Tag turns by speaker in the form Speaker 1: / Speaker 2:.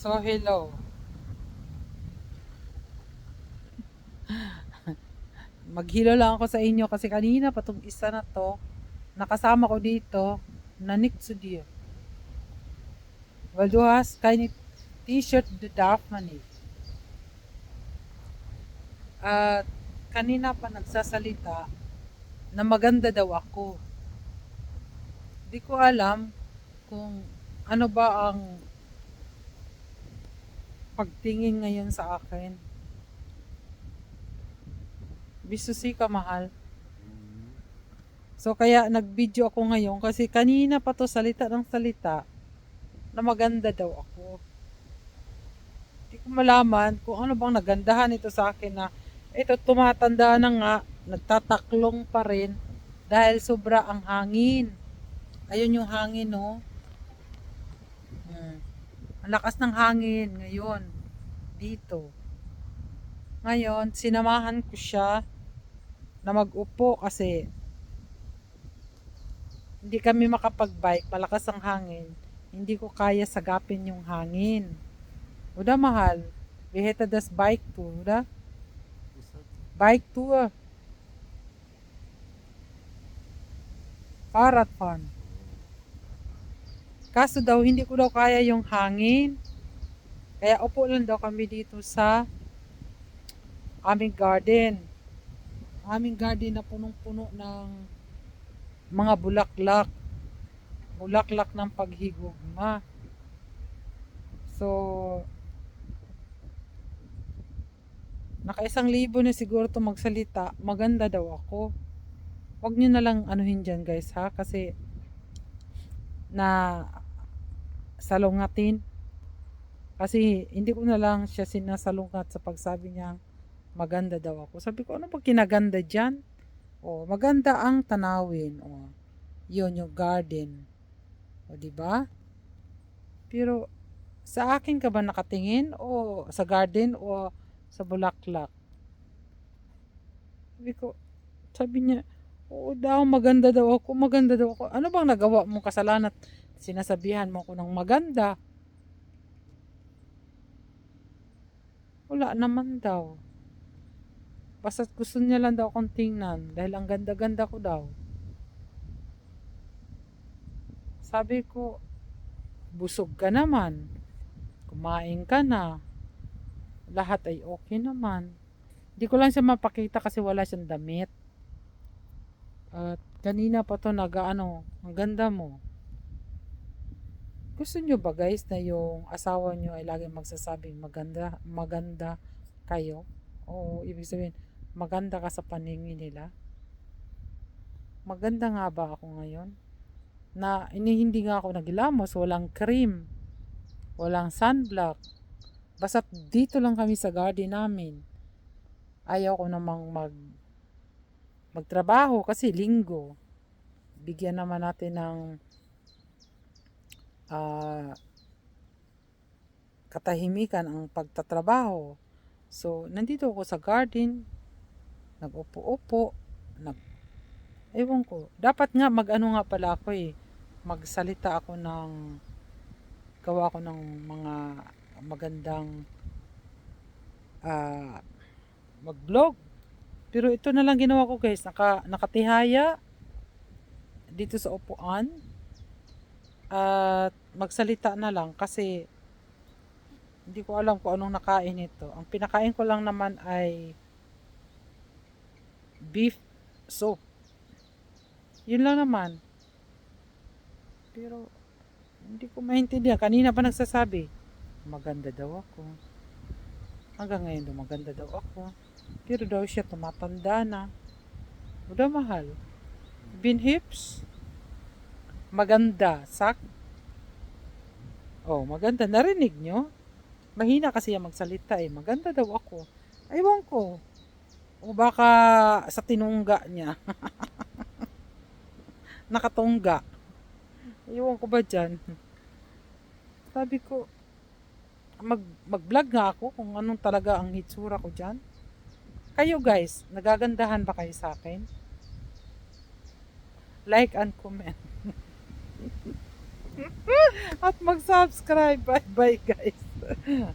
Speaker 1: So, hello. Maghilo lang ako sa inyo kasi kanina pa tong isa na to, nakasama ko dito, nanik sa diyo. Well, duhas, kain t-shirt dark man eh. At kanina pa nagsasalita na maganda daw ako. Di ko alam kung ano ba ang pagtingin ngayon sa akin. Bisusi ka mahal. So kaya nag-video ako ngayon kasi kanina pa to salita ng salita na maganda daw ako. Hindi ko malaman kung ano bang nagandahan ito sa akin na ito tumatanda na nga, nagtataklong pa rin dahil sobra ang hangin. Ayun yung hangin, no? Hmm. Lakas ng hangin ngayon dito. Ngayon, sinamahan ko siya na mag-upo kasi hindi kami makapag-bike, malakas ang hangin. Hindi ko kaya sagapin yung hangin. Uda mahal. Biheta das bike to, uda? Bike to ah. Parat fan. Kaso daw, hindi ko daw kaya yung hangin. Kaya upo lang daw kami dito sa aming garden. Aming garden na punong-puno ng mga bulaklak. Bulaklak ng paghigugma. So, naka isang libo na siguro to magsalita. Maganda daw ako. Huwag nyo na lang anuhin dyan guys ha. Kasi na salungatin. Kasi hindi ko na lang siya sinasalungat sa pagsabi niya maganda daw ako. Sabi ko, ano ba kinaganda dyan? O, maganda ang tanawin. O, yun yung garden. O, di ba? Pero, sa akin ka ba nakatingin? O, sa garden? O, sa bulaklak? Sabi ko, sabi niya, oo daw, maganda daw ako, maganda daw ako. Ano bang nagawa mo kasalanan? Sinasabihan mo ko ng maganda. Wala naman daw. Basta gusto niya lang daw akong tingnan dahil ang ganda-ganda ko daw. Sabi ko, busog ka naman. Kumain ka na. Lahat ay okay naman. Hindi ko lang siya mapakita kasi wala siyang damit. At kanina pa to nag-ano, ang ganda mo. Gusto nyo ba guys na yung asawa nyo ay lagi magsasabing maganda, maganda kayo? O ibig sabihin, maganda ka sa paningin nila? Maganda nga ba ako ngayon? Na hindi nga ako nagilamos, walang cream, walang sunblock. Basta dito lang kami sa garden namin. Ayaw ko namang mag magtrabaho kasi linggo. Bigyan naman natin ng katahimikan ang pagtatrabaho. So, nandito ako sa garden, nag-upo-upo, nag Ewan ko. Dapat nga mag-ano nga pala ako eh. Magsalita ako ng gawa ko ng mga magandang ah mag-vlog. Pero ito na lang ginawa ko guys. Naka, nakatihaya dito sa upuan. At magsalita na lang kasi hindi ko alam kung anong nakain ito. Ang pinakain ko lang naman ay beef soup. Yun lang naman. Pero hindi ko maintindihan. Kanina pa nagsasabi, maganda daw ako. Hanggang ngayon daw maganda daw ako. Pero daw siya tumatanda na. Uda mahal. Bin hips. Maganda. Sak. Oh, maganda. Narinig nyo? Mahina kasi yung magsalita eh. Maganda daw ako. Aywan ko. O baka sa tinungga niya. Nakatungga. Iwan ko ba dyan? Sabi ko, mag, mag-vlog nga ako kung anong talaga ang hitsura ko dyan. Kayo guys, nagagandahan ba kayo sa akin? Like and comment. At mag-subscribe. Bye-bye guys.